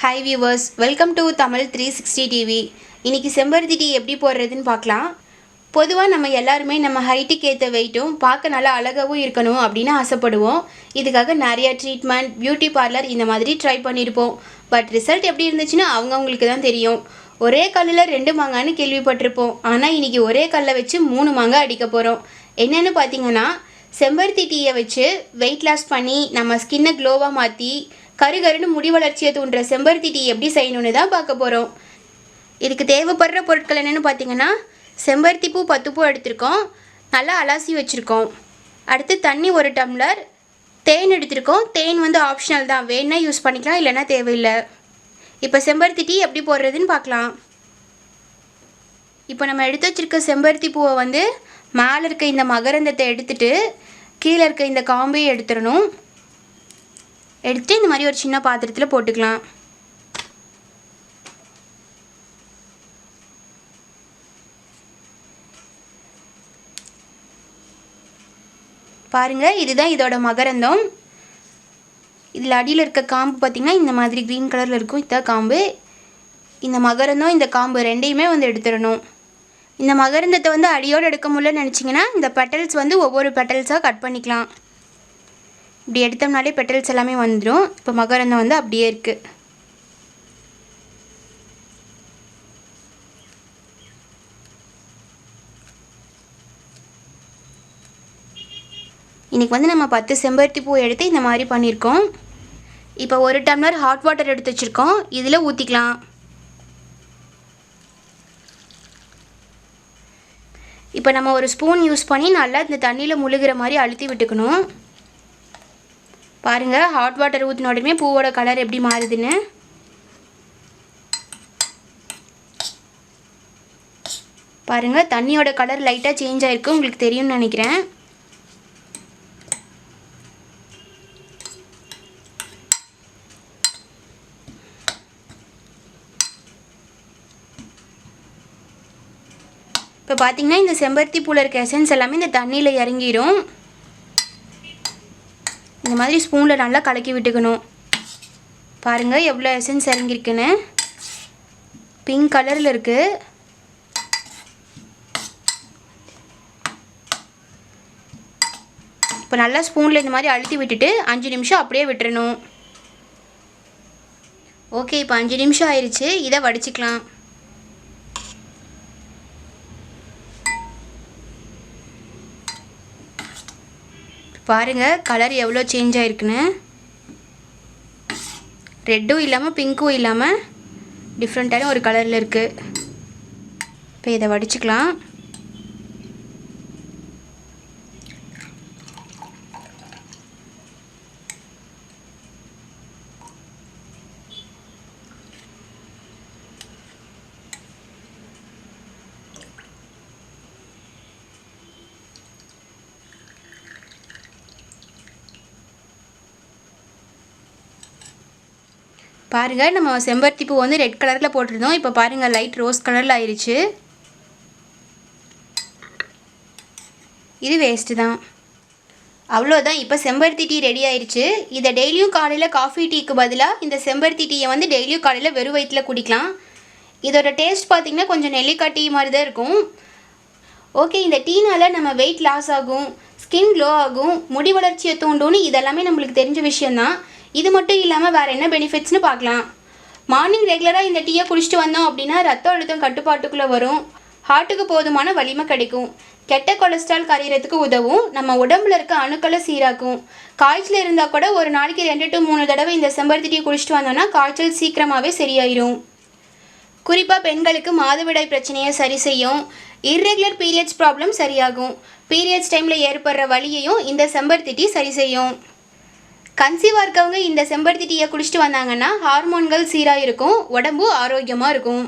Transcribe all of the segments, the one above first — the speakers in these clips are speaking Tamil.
Hi viewers welcome to Tamil three sixty TV இன்றைக்கி செம்பருத்தி டீ எப்படி போடுறதுன்னு பார்க்கலாம். பொதுவாக நம்ம எல்லாருமே நம்ம ஹைட்டுக்கு ஏற்ற வெயிட்டும் பார்க்க நல்லா அழகாகவும் இருக்கணும் அப்படின்னு ஆசைப்படுவோம். இதுக்காக நிறையா ட்ரீட்மெண்ட் பியூட்டி பார்லர் இந்த மாதிரி ட்ரை பண்ணியிருப்போம் பட் ரிசல்ட் எப்படி இருந்துச்சுன்னா அவங்கவுங்களுக்கு தான் தெரியும். ஒரே கல்லில் ரெண்டு மாங்கான்னு கேள்விப்பட்டிருப்போம். ஆனால் இன்றைக்கி ஒரே கல்லை வச்சு மூணு மாங்காய் அடிக்க போகிறோம் என்னென்னு பார்த்தீங்கன்னா செம்பருத்தி டீயை வச்சு வெயிட் லாஸ் பண்ணி நம்ம ஸ்கின்னை க்ளோவாக மாற்றி கருகருன்னு முடி வளர்ச்சியை தூண்டுற செம்பருத்தி டீ எப்படி செய்யணும்னு தான் பார்க்க போகிறோம் இதுக்கு தேவைப்படுற பொருட்கள் என்னென்னு பார்த்தீங்கன்னா செம்பருத்தி பூ பத்து பூ எடுத்திருக்கோம். நல்லா அலாசி வச்சுருக்கோம். அடுத்து தண்ணி ஒரு டம்ளர் தேன் எடுத்திருக்கோம். தேன் வந்து ஆப்ஷனல் தான். வேணா யூஸ் பண்ணிக்கலாம் இல்லைன்னா தேவையில்லை. இப்போ செம்பருத்தி டீ எப்படி போடுறதுன்னு பார்க்கலாம். இப்போ நம்ம எடுத்து வச்சிருக்க செம்பருத்தி பூவை வந்து மேலே இருக்க இந்த மகரந்தத்தை எடுத்துட்டு கீழே இருக்க இந்த காம்பையும் எடுத்துடணும். எடுத்து இந்த மாதிரி ஒரு சின்ன பாத்திரத்தில் போட்டுக்கலாம். பாருங்கள் இதுதான் இதோட மகரந்தம். இதில் அடியில் இருக்க காம்பு பார்த்திங்கன்னா இந்த மாதிரி க்ரீன் கலரில் இருக்கும். இதான் காம்பு. இந்த மகரந்தம் இந்த காம்பு ரெண்டையுமே வந்து எடுத்துடணும். இந்த மகரந்தத்தை வந்து அடியோடு எடுக்க முடியலன்னு நினச்சிங்கன்னா இந்த பெட்டல்ஸ் வந்து ஒவ்வொரு பெட்டல்ஸாக கட் பண்ணிக்கலாம். இப்படி எடுத்தோம்னாலே பெட்டல்ஸ் எல்லாமே வந்துடும் இப்போ மகரந்தம் வந்து அப்படியே இருக்குது இன்றைக்கி வந்து நம்ம பத்து செம்பருத்தி பூ எடுத்து இந்த மாதிரி பண்ணியிருக்கோம். இப்போ ஒரு டம்ளர் ஹாட் வாட்டர் எடுத்து வச்சுருக்கோம். இதில் ஊற்றிக்கலாம் இப்போ நம்ம ஒரு ஸ்பூன் யூஸ் பண்ணி நல்லா இந்த தண்ணியில் முழுகிற மாதிரி அழுத்தி விட்டுக்கணும். பாருங்கள் ஹாட் வாட்டர் ஊற்றின உடனே பூவோட கலர் எப்படி மாறுதுன்னு. பாருங்கள் தண்ணியோட கலர் லைட்டாக சேஞ்ச் ஆகிருக்கு உங்களுக்கு தெரியும்னு நினைக்கிறேன். இப்போ பார்த்தீங்கன்னா இந்த செம்பருத்தி பூவில் இருக்க எசன்ஸ் எல்லாமே இந்த தண்ணியில் இறங்கிடும் இந்த மாதிரி ஸ்பூனில் நல்லா கலக்கி விட்டுக்கணும். பாருங்கள் எவ்வளோ எசன்ஸ் இறங்கியிருக்குன்னு பிங்க் கலரில் இருக்குது இப்போ நல்லா ஸ்பூனில் இந்த மாதிரி அழுத்தி விட்டுட்டு அஞ்சு நிமிஷம் அப்படியே விட்டுறணும். ஓகே இப்போ அஞ்சு நிமிஷம் ஆயிடுச்சு இதை வடிச்சுக்கலாம். பாருங்கள் கலர் எவ்வளோ சேஞ்ச் ஆயிருக்குன்னு. ரெட்டும் இல்லாமல் பிங்க்கும் இல்லாமல் டிஃப்ரெண்ட்டான ஒரு கலரில் இருக்குது இப்போ இதை வடிச்சுக்கலாம். பாருங்கள் நம்ம செம்பருத்தி பூ வந்து ரெட் கலரில் போட்டிருந்தோம். இப்போ பாருங்கள் லைட் ரோஸ் கலரில் ஆயிடுச்சு இது வேஸ்ட்டு தான். அவ்வளோதான் இப்போ செம்பருத்தி டீ ரெடி ஆயிடுச்சு இதை டெய்லியும் காலையில் காஃபி டீக்கு பதிலாக இந்த செம்பருத்தி டீயை வந்து டெய்லியும் காலையில் வெறும் வயிற்றில் குடிக்கலாம். இதோட டேஸ்ட் பார்த்திங்கன்னா கொஞ்சம் நெல்லிக்காய் டீ மாதிரி தான் இருக்கும். ஓகே இந்த டீனால் நம்ம வெயிட் லாஸ் ஆகும். ஸ்கின் க்ளோ ஆகும். முடி வளர்ச்சியை தூண்டும்னு இதெல்லாமே நம்மளுக்கு தெரிஞ்ச விஷயந்தான் இது மட்டும் இல்லாமல் வேறு என்ன பெனிஃபிட்ஸ்னு பார்க்கலாம். மார்னிங் ரெகுலராக இந்த டீயை குடிச்சிட்டு வந்தோம் அப்படின்னா ரத்த அழுத்தம் கட்டுப்பாட்டுக்குள்ளே வரும். ஹார்ட்டுக்கு போதுமான வலிமை கிடைக்கும். கெட்ட கொலஸ்ட்ரால் கரையிறதுக்கு உதவும். நம்ம உடம்புல இருக்க அணுக்களை சீராக்கும். காய்ச்சல் இருந்தால் கூட ஒரு நாளைக்கு ரெண்டு டு மூணு தடவை இந்த செம்பருத்தி டீ குடிச்சிட்டு வந்தோம்னா காய்ச்சல் சீக்கிரமாகவே சரியாயிரும். குறிப்பாக பெண்களுக்கு மாதவிடாய் பிரச்சனையை சரி செய்யும். இர்ரெகுலர் பீரியட்ஸ் ப்ராப்ளம் சரியாகும். பீரியட்ஸ் டைமில் ஏற்படுற வலியையும் இந்த செம்பருத்தி டீ சரி செய்யும். கன்சீவாக இருக்கவங்க இந்த செம்பருத்தி டீயை குடிச்சிட்டு வந்தாங்கன்னா ஹார்மோன்கள் சீராக இருக்கும் உடம்பு ஆரோக்கியமாக இருக்கும்.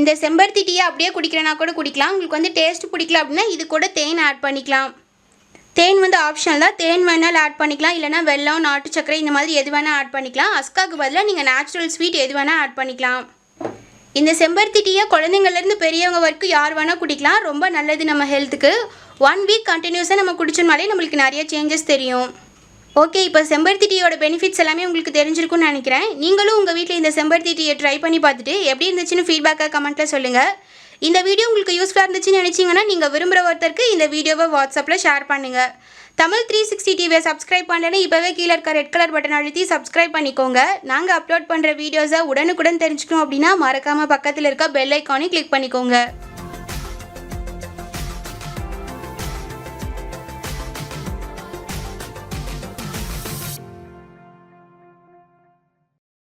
இந்த செம்பருத்தி டீயை அப்படியே குடிக்கிறனா கூட குடிக்கலாம். உங்களுக்கு வந்து டேஸ்ட் பிடிக்கல அப்படின்னா இது கூட தேன் ஆட் பண்ணிக்கலாம். தேன் வந்து ஆப்ஷனல் தான். தேன் வேணாலும் ஆட் பண்ணிக்கலாம். இல்லைனா வெல்லம் நாட்டு சர்க்கரை இந்த மாதிரி எது வேணால் ஆட் பண்ணிக்கலாம். அஸ்காக்கு பதிலாக நீங்கள் நேச்சுரல் ஸ்வீட் எது வேணால் ஆட் பண்ணிக்கலாம். இந்த செம்பருத்தி டீயை குழந்தைங்கள்லேருந்து பெரியவங்க வரைக்கும் யார் வேணால் குடிக்கலாம். ரொம்ப நல்லது நம்ம ஹெல்த்துக்கு ஒன் வீக் கண்டினியூஸாக நம்ம குடிச்சோம்னாலே நம்மளுக்கு நிறைய சேஞ்சஸ் தெரியும். ஓகே இப்போ செம்பருத்தி டீயோட பெனிஃபிட்ஸ் எல்லாமே உங்களுக்கு தெரிஞ்சிருக்கும்னு நினைக்கிறேன். நீங்களும் உங்கள் வீட்டில் இந்த செம்பருத்தி டீயை ட்ரை பண்ணி பார்த்துட்டு எப்படி இருந்துச்சுன்னு ஃபீட்பேக்காக கமெண்ட்டில் சொல்லுங்கள் இந்த வீடியோ உங்களுக்கு யூஸ்ஃபுல்லாக இருந்துச்சுன்னு நினச்சிங்கன்னா நீங்கள் விரும்புகிற ஒருத்தருக்கு இந்த வீடியோவை வாட்ஸ்அப்பில் ஷேர் பண்ணுங்கள் தமிழ் த்ரீ சிக்ஸ்டி டிவியை சப்ஸ்கிரைப் பண்ணலன்னு இப்போவே கீழே இருக்க ரெட் கலர் பட்டன் அழுத்தி சப்ஸ்கிரைப் பண்ணிக்கோங்க. நாங்கள் அப்லோட் பண்ணுற வீடியோஸை உடனுக்குடன் தெரிஞ்சுக்கணும் அப்படின்னா மறக்காமல் பக்கத்தில் இருக்க பெல் ஐக்கானையும் கிளிக் பண்ணிக்கோங்க.